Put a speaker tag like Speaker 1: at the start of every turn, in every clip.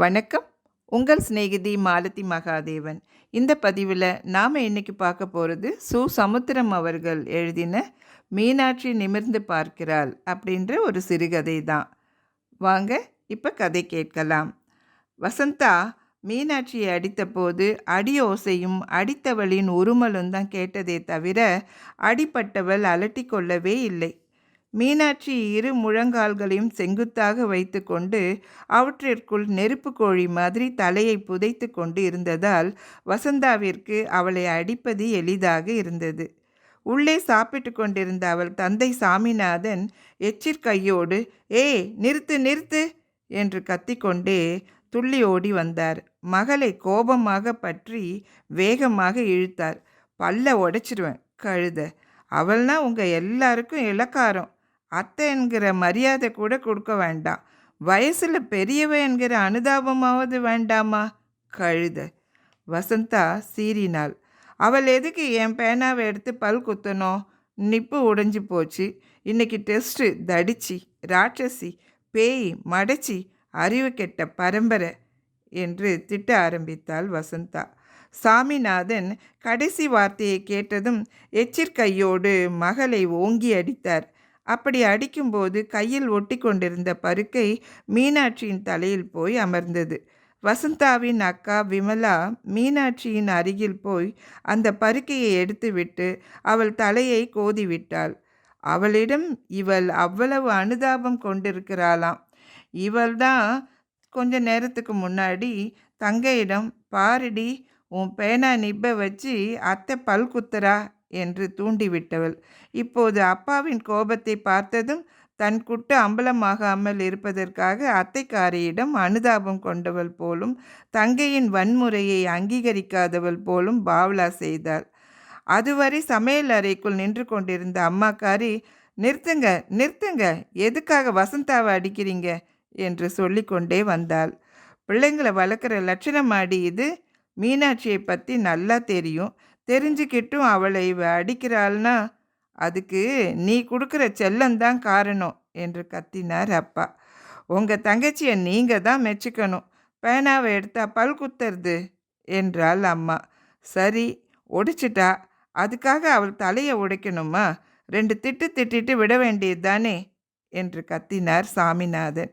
Speaker 1: வணக்கம். உங்கள் சிநேகிதி மாலதி மகாதேவன். இந்த பதிவில் நாம் இன்றைக்கி பார்க்க போகிறது சு. சமுத்திரம் அவர்கள் எழுதின மீனாட்சி நிமிர்ந்து பார்க்கிறாள் அப்படின்ற ஒரு சிறுகதை தான். வாங்க இப்போ கதை கேட்கலாம். வசந்தா மீனாட்சியை அடித்தபோது அடியோசையும் அடித்தவளின் உருமலும் தான் கேட்டதே தவிர அடிப்பட்டவள் அலட்டி கொள்ளவே இல்லை. மீனாட்சி இரு முழங்கால்களையும் செங்குத்தாக வைத்துக்கொண்டு அவற்றிற்குள் நெருப்பு கோழி மாதிரி தலையை புதைத்து கொண்டு இருந்ததால் வசந்தாவிற்கு அவளை அடிப்பது எளிதாக இருந்தது. உள்ளே சாப்பிட்டு கொண்டிருந்த அவள் தந்தை சாமிநாதன் எச்சிற்கையோடு ஏய் நிறுத்து நிறுத்து என்று கத்திக்கொண்டே துள்ளி ஓடி வந்தார். மகளை கோபமாக பற்றி வேகமாக இழுத்தார். பல்ல உடைச்சிருவேன் கழுத. அவள்னா உங்கள் எல்லாருக்கும் இலக்காரம். அத்தை என்கிற மரியாதை கூட கொடுக்க வேண்டாம். வயசில் பெரியவ என்கிற அனுதாபமாவது வேண்டாமா? கழுத. வசந்தா சீறினாள். அவள் எதுக்கு என் பேனாவை எடுத்து பல் குத்தணும் நிப்பு உடைஞ்சு போச்சு. இன்னைக்கு டெஸ்ட்டு தடிச்சி ராட்சசி பேய் மடச்சி அறிவு கெட்ட பரம்பரை என்று திட்ட ஆரம்பித்தாள் வசந்தா. சாமிநாதன் கடைசி வார்த்தையை கேட்டதும் எச்சிற்கையோடு மகளை ஓங்கி அடித்தார். அப்படி அடிக்கும்போது கையில் ஒட்டி கொண்டிருந்த பருக்கை மீனாட்சியின் தலையில் போய் அமர்ந்தது. வசந்தாவின் அக்கா விமலா மீனாட்சியின் அருகில் போய் அந்த பருக்கையை எடுத்துவிட்டு அவள் தலையை கோதிவிட்டாள். அவளிடம் இவள் அவ்வளவு அனுதாபம் கொண்டிருக்கிறாளாம். இவள்தான் கொஞ்ச நேரத்துக்கு முன்னாடி தங்கையிடம் பாருடி உன் பேனா நிப்ப வச்சு அத்தை பல் குத்துறா என்று தூண்டிவிட்டவள். இப்போது அப்பாவின் கோபத்தை பார்த்ததும் தன் குட்டு அம்பலமாகாமல் இருப்பதற்காக அத்தைக்காரியிடம் அனுதாபம் கொண்டவள் போலும் தங்கையின் வன்முறையை அங்கீகரிக்காதவள் போலும் பாவ்லா செய்தாள். அதுவரை சமையல் அறைக்குள் நின்று கொண்டிருந்த அம்மாக்காரி நிறுத்துங்க நிறுத்துங்க எதுக்காக வசந்தாவை அடிக்கிறீங்க? என்று சொல்லிக்கொண்டே வந்தாள். பிள்ளைங்களை வளர்க்குற லட்சணமாடி இது. மீனாட்சியை பற்றி நல்லா தெரியும். தெரிஞ்சுக்கிட்டும் அவளை இவ அடிக்கிறாள்னா அதுக்கு நீ கொடுக்குற செல்லந்தான் காரணம் என்று கத்தினார் அப்பா. உங்கள் தங்கச்சியை நீங்கள் தான் மெச்சுக்கணும். பேனாவை எடுத்தா பல் குத்துறது என்றாள் அம்மா. சரி ஒடிச்சிட்டா. அதுக்காக அவள் தலையை உடைக்கணுமா? ரெண்டு திட்டு திட்டிட்டு விட வேண்டியது தானே என்று கத்தினார் சாமிநாதன்.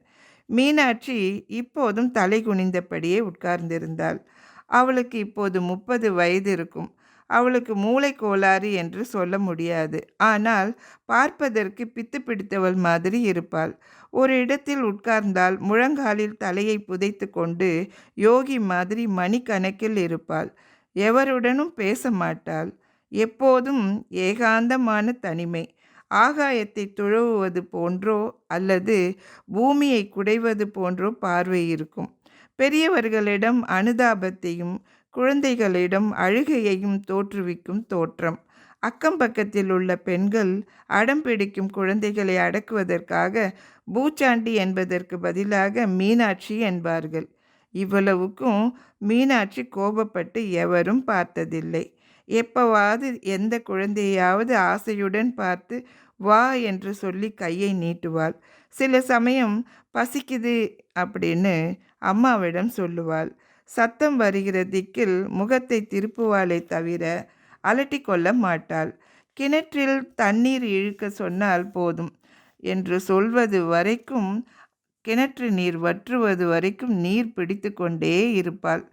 Speaker 1: மீனாட்சி இப்போதும் தலை குனிந்தபடியே உட்கார்ந்திருந்தாள். அவளுக்கு இப்போது முப்பது வயது இருக்கும். அவளுக்கு மூளை கோளாறு என்று சொல்ல முடியாது. ஆனால் பார்ப்பதற்கு பித்து பிடித்தவள் மாதிரி இருப்பாள். ஒரு இடத்தில் உட்கார்ந்தால் முழங்காலில் தலையை புதைத்து கொண்டு யோகி மாதிரி மணிக்கணக்கில் இருப்பாள். எவருடனும் பேச மாட்டாள். எப்போதும் ஏகாந்தமான தனிமை. ஆகாயத்தை துழவுவது போன்றோ அல்லது பூமியை குடைவது போன்றோ பார்வை இருக்கும். பெரியவர்களிடம் அனுதாபத்தையும் குழந்தைகளிடம் அழுகையையும் தோற்றுவிக்கும் தோற்றம். அக்கம் பக்கத்தில் உள்ள பெண்கள் அடம் பிடிக்கும் குழந்தைகளை அடக்குவதற்காக பூச்சாண்டி என்பதற்கு பதிலாக மீனாட்சி என்பார்கள். இவ்வளவுக்கும் மீனாட்சி கோபப்பட்டு எவரும் பார்த்ததில்லை. எப்பவாவது எந்த குழந்தையாவது ஆசையுடன் பார்த்து வா என்று சொல்லி கையை நீட்டுவாள். சில சமயம் பசிக்குது அப்படின்னு அம்மாவிடம் சொல்லுவாள். சத்தம் வருகிற திக்கில் முகத்தை திருப்புவாளே தவிர அலட்டி கொள்ள மாட்டாள். கிணற்றில் தண்ணீர் இழுக்க சொன்னால் போதும் என்று சொல்வது வரைக்கும் கிணற்று நீர் வற்றுவது வரைக்கும் நீர் பிடித்து கொண்டே இருப்பாள்.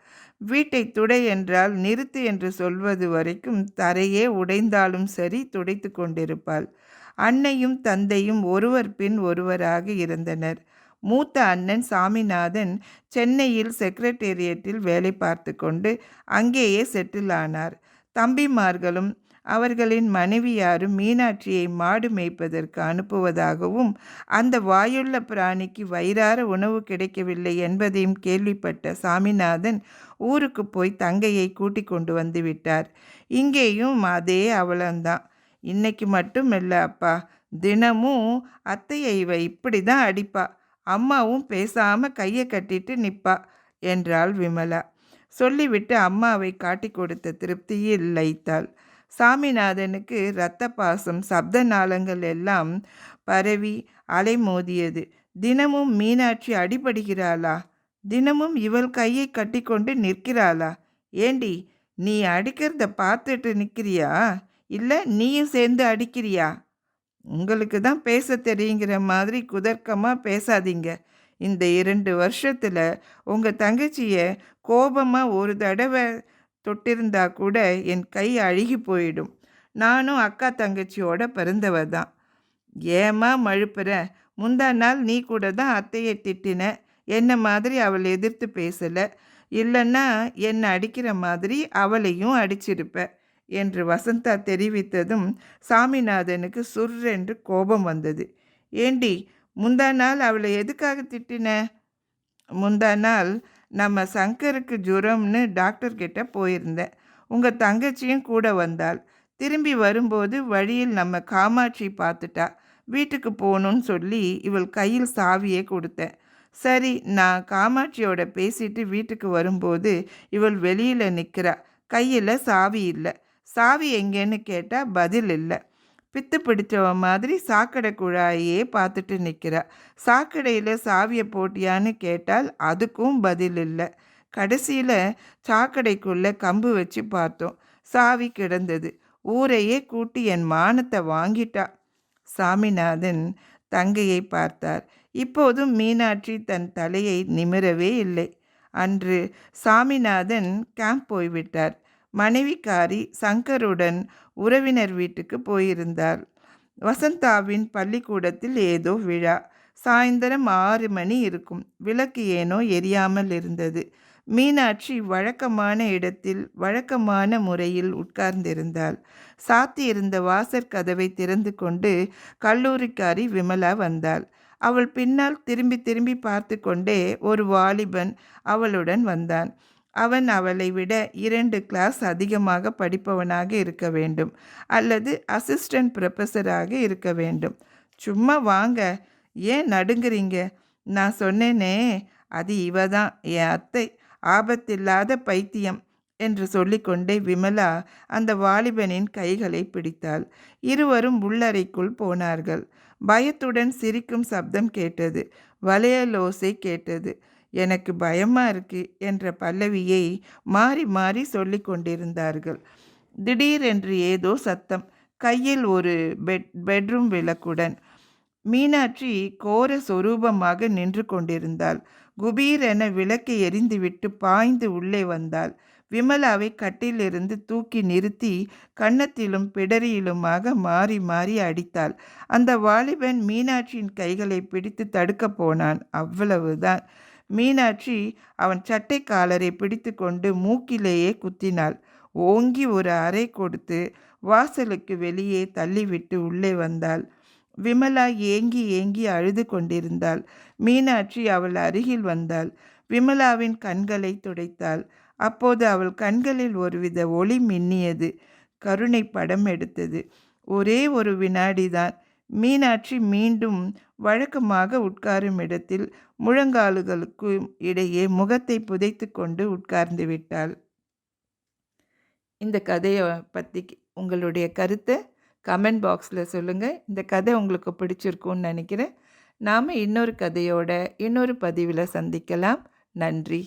Speaker 1: வீட்டை துடை என்றால் நிறுத்து என்று சொல்வது வரைக்கும் தரையே உடைந்தாலும் சரி துடைத்து கொண்டிருப்பாள். அன்னையும் தந்தையும் ஒருவர் பின் ஒருவராக இருந்தனர். மூத்த அண்ணன் சாமிநாதன் சென்னையில் செக்ரட்டேரியட்டில் வேலை பார்த்து கொண்டு அங்கேயே செட்டில் ஆனார். தம்பிமார்களும் அவர்களின் மனைவியாரும் மீனாட்சியை மாடு மேய்ப்பதற்கு அனுப்புவதாகவும் அந்த வாயுள்ள பிராணிக்கு வயிறார உணவு கிடைக்கவில்லை என்பதையும் கேள்விப்பட்ட சாமிநாதன் ஊருக்கு போய் தங்கையை கூட்டிக் கொண்டு வந்து விட்டார். இங்கேயும் அதே அவலம்தான். இன்னைக்கு மட்டும் இல்லை அப்பா தினமும் அத்தையை இவ இப்படி தான் அடிப்பா. அம்மாவும் பேசாம கையை கட்டிட்டு நிப்பா என்றாள் விமலா. சொல்லிவிட்டு அம்மாவை காட்டி கொடுத்த திருப்தியில் லைத்தாள் சாமிநாதனுக்கு இரத்த பாசம் சப்த நாளங்கள் எல்லாம் பரவி அலைமோதியது. தினமும் மீனாட்சி அடிபடுகிறாளா? தினமும் இவள் கையை கட்டிக்கொண்டு நிற்கிறாளா? ஏண்டி நீ அடிக்கிறத பார்த்துட்டு நிற்கிறியா இல்லை நீயும் சேர்ந்து அடிக்கிறியா? உங்களுக்கு தான் பேச தெரியுங்கிற மாதிரி குதர்க்கமாக பேசாதீங்க. இந்த இரண்டு வருஷத்தில் உங்கள் தங்கச்சியை கோபமாக ஒரு தடவை தொட்டிருந்தா கூட என் கை அழுகி போயிடும். நானும் அக்கா தங்கச்சியோட பிறந்தவ தான். ஏமா மழுப்புற? முந்தா நாள் நீ கூட தான் அத்தையை திட்டின. என்ன மாதிரி அவள் எதிர்த்து பேசலை? இல்லைன்னா என்னை அடிக்கிற மாதிரி அவளையும் அடிச்சிருப்பேன் என்று வசந்தா தெரிவித்ததும் சாமிநாதனுக்கு சுர் என்று கோபம் வந்தது. ஏண்டி முந்தா நாள் அவளை எதுக்காக திட்டின? முந்தா நாள் நம்ம சங்கருக்கு ஜுரம்னு டாக்டர் கிட்ட போயிருந்தேன். உங்கள் தங்கச்சியும் கூட வந்தாள். திரும்பி வரும்போது வழியில் நம்ம காமாட்சி பார்த்துட்டா. வீட்டுக்கு போகணும்னு சொல்லி இவள் கையில் சாவியே கொடுத்தேன். சரி நான் காமாட்சியோட பேசிட்டு வீட்டுக்கு வரும்போது இவள் வெளியில் நிற்கிறா கையில் சாவி இல்லை. சாவி எங்கேன்னு கேட்டால் பதில் இல்லை. பித்து பிடிச்சவ மாதிரி சாக்கடை குழாயே பார்த்துட்டு நிற்கிறா சாக்கடையில் சாவியை போட்டியான்னு கேட்டால் அதுக்கும் பதில் இல்லை. கடைசியில் சாக்கடைக்குள்ளே கம்பு வச்சு பார்த்தோம். சாவி கிடந்தது. ஊரையே கூட்டி என் மானத்தை வாங்கிட்டா. சாமிநாதன் தங்கையை பார்த்தார். இப்போதும் மீனாட்சி தன் தலையை நிமிரவே இல்லை. அன்று சாமிநாதன் கேம்ப் போய்விட்டார். மனைவிக்காரி சங்கருடன் உறவினர் வீட்டுக்கு போயிருந்தார். வசந்தாவின் பள்ளிக்கூடத்தில் ஏதோ விழா. சாயந்தரம் ஆறு மணி இருக்கும். விளக்கு ஏனோ எரியாமல் இருந்தது. மீனாட்சி வழக்கமான இடத்தில் வழக்கமான முறையில் உட்கார்ந்திருந்தாள். சாத்தியிருந்த வாசற் கதவை திறந்து கொண்டு கல்லூரிக்காரி விமலா வந்தாள். அவள் பின்னால் திரும்பி திரும்பி பார்த்து கொண்டே ஒரு வாலிபன் அவளுடன் வந்தான். அவன் அவளை விட இரண்டு கிளாஸ் அதிகமாக படிப்பவனாக இருக்க வேண்டும். அல்லது அசிஸ்டன்ட் ப்ரொஃபஸராக இருக்க வேண்டும். சும்மா வாங்க. ஏன் நடுங்குறீங்க? நான் சொன்னேனே. அது இவ தான் என் அத்தை. ஆபத்தில்லாத பைத்தியம் என்று சொல்லிக்கொண்டே விமலா அந்த வாலிபனின் கைகளை பிடித்தாள். இருவரும் உள்ளறைக்குள் போனார்கள். பயத்துடன் சிரிக்கும் சப்தம் கேட்டது. வளையலோசை கேட்டது. எனக்கு பயமா இருக்கு என்ற பல்லவியை மாறி மாறி சொல்லி கொண்டிருந்தார்கள். திடீரென்று ஏதோ சத்தம் கையில் ஒரு பெட் பெட்ரூம் விளக்குடன். மீனாட்சி கோர சொரூபமாக நின்று கொண்டிருந்தாள். குபீரென விளக்கை எரிந்துவிட்டு பாய்ந்து உள்ளே வந்தாள். விமலாவை கட்டிலிருந்து தூக்கி நிறுத்தி கன்னத்திலும் பிடரியிலுமாக மாறி மாறி அடித்தாள். அந்த வாலிபன் மீனாட்சியின் கைகளை பிடித்து தடுக்கப் போனான். அவ்வளவுதான். மீனாட்சி அவன் சட்டை காலரை பிடித்து கொண்டு மூக்கிலேயே குத்தினாள். ஓங்கி ஒரு அறை கொடுத்து வாசலுக்கு வெளியே தள்ளிவிட்டு உள்ளே வந்தாள். விமலா ஏங்கி ஏங்கி அழுது கொண்டிருந்தாள். மீனாட்சி அவள் அருகில் வந்தாள். விமலாவின் கண்களை துடைத்தாள். அப்போது அவள் கண்களில் ஒருவித ஒளி மின்னியது. கருணை படம் எடுத்தது. ஒரே ஒரு வினாடிதான். மீனாட்சி மீண்டும் வழக்கமாக உட்காரும் இடத்தில் முழங்காலுகளுக்கு இடையே முகத்தை புதைத்து கொண்டு உட்கார்ந்து விட்டாள். இந்த கதையை பற்றி உங்களுடைய கருத்தை கமெண்ட் பாக்ஸில் சொல்லுங்கள் இந்த கதை உங்களுக்கு பிடிச்சிருக்கும்னு நினைக்கிறேன். நாம் இன்னொரு கதையோட இன்னொரு பதிவில் சந்திக்கலாம். நன்றி.